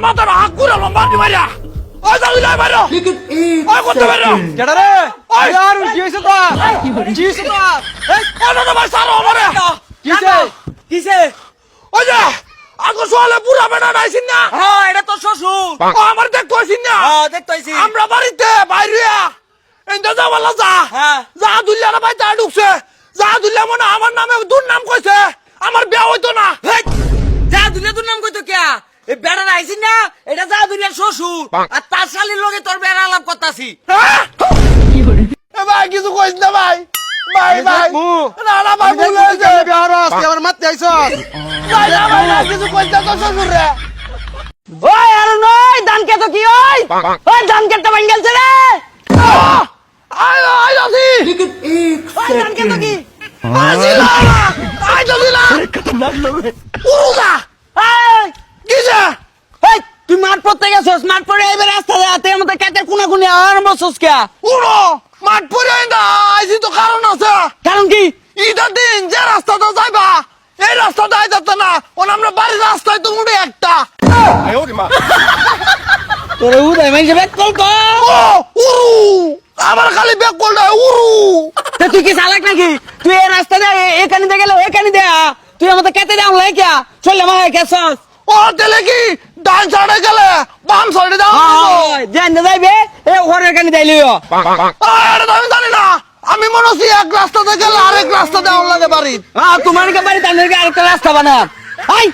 মাথার আগুরা লম্বা মারিয়া ওই দাদুলাই মারো ওই আগো পুরা বেনা নাইছিন না হ্যাঁ এটা তো শ্বশুর ও আমার দেখতো আইছিন না হ্যাঁ দেখতো আইছি আমরা বাড়িতে বাইরিয়া এন্ডা যা বলা যা হ্যাঁ যা দুল্লা ভাই তা ঢুকছে যা দুল্লা মনে আমার নামে দুর নাম কইছে আমার বিয়া হইতো না। এই বেড়ার আইসি না এটা যা দুনিয়ার শ্বশুর। আর তার শালির লোকে তোর বেড়া আলাপ করতাছি। ভাই কিছু কইস না ভাই। ভাই ভাই। না না ভাই ভুল হয়েছে বেড়া আসতে কিছু কইস না তোর শ্বশুর রে। ওই আর নই তো কি ওই? ওই দান কে তো রে। আই আই দাদি লেকিন এক সেকেন্ড কি? আসি না আই দাদি খতরনাক লোক গেছস মাঠ এবার রাস্তা তুই আমাদের কাছে কোনা কোনি আরম্ভ করছস কে? উড়ো! মাঠ পরে না আইছি তো কারণ আছে। কারণ কি? ঈদের দিন যে রাস্তাটা যাইবা এই রাস্তাটা আইতাতে না। ও আমরা বাড়ির রাস্তায় তো উড়ে একটা। তোরে উদয় মাইছে বেক কল কর ও উড়ু! আমার খালি বেক কলটা উড়ু! তা তুই কি চালাক নাকি? তুই এই রাস্তা দে এখানে দে গেলে এখানে দে তুই আমাদের কেটে দাও লাই কে চলে মা গেছস ও তেলে কি? ডান সাইডে গেলে বাম সাইডে যাও। জানতে যাইবে এ ওর এখানে যাইলে আরে আমি জানি না। আমি মনে হচ্ছি এক রাস্তাতে গেলে আরেক রাস্তা দেওয়ার লাগে বাড়ি হ্যাঁ তোমার কে বাড়ি তাদেরকে আরেকটা রাস্তা বানা আই